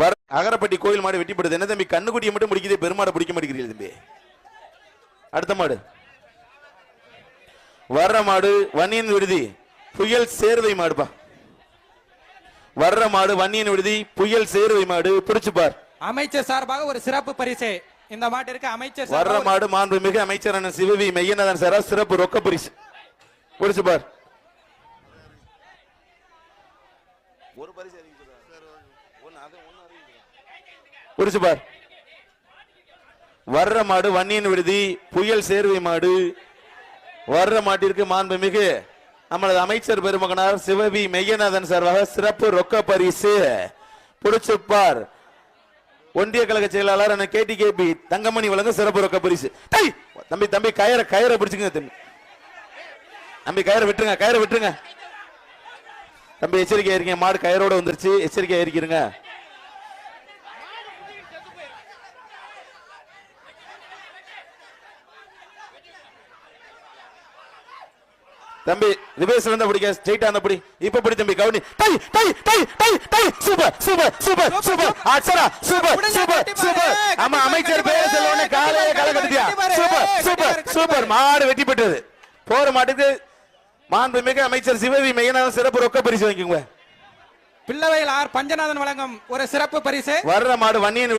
வர அகரப்பட்டி கோயில் மாடு வெட்டிப்படுது என்ன தம்பி கண்ணுக்குட்டியை மட்டும் பிடிக்குது பெருமாடை பிடிக்க மாட்டேங்கிறீங்க தம்பி. அடுத்த மாடு. வர்ற மாடு வன்னியன் விடுதி புயல் சேர்வை மாடுப்பா. வர்ற மாடு வன்னியன் விடுதி புயல் சேர்வை மாடு பிடிச்சு பார். அமைச்சர் சார்பாக ஒரு சிறப்பு பரிசு. இந்த மாட்டிற்கு அமைச்சர் வர்ற மாடு மாண்புமிகு அமைச்சர் அண்ணன் சிவவி மெய்யநாதன் சாரா சிறப்பு ரொக்க பரிசு. பிடிச்சு பார் ஒரு பரிசு பிடிச்சு பார். வர்ற மாடு வன்னியன் விடுதி புயல் சேர்வை மாடு. வர்ற மாட்டிற்கு மாண்புமிகு நம்மளது அமைச்சர் பெருமகனார் சிவவி மெய்யநாதன் சார்பாக சிறப்பு ரொக்க பரிசு. பிடிச்சு பார். ஒன்றிய கழக செயலாளர் அண்ணன் கேடி கேபி தங்கமணி வழங்க சிறப்பு ரொக்க பரிசு. டேய், தம்பி தம்பி கயிறை கயிறை பிடிச்சுங்க தம்பி. தம்பி கயிறை விட்டுருங்க கயிறை விட்டுருங்க. தம்பி எச்சரிக்கையா இருக்கீங்க மாடு கயிறோட வந்துருச்சு. எச்சரிக்கையா இருக்கிறீங்க தம்பி ரிவேஸ்ல இருந்தா பிடிக்க ஸ்ட்ரைட்டா அந்த பிடி. இப்ப பிடி தம்பி கவுனி. டை டை டை டை tie. Super super super super. அச்சரா super super super. ஆமா அமைச்சர் பேர். சொல்லவனே காலையில கால கட்டியா சூப்பர் சூப்பர் சூப்பர். மாடு வெட்டி பெற்றது போற மாட்டுக்கு மாண்புமிகு அமைச்சர் சிவவி மையனான சிறப்பு ரொக்க பரிசு வாங்கிக்கோங்க. பிள்ளவையில் ஆர் பஞ்சநாதன் வழங்கும் ஒரு சிறப்பு பரிசு. வர்ற மாடு வன்னியன்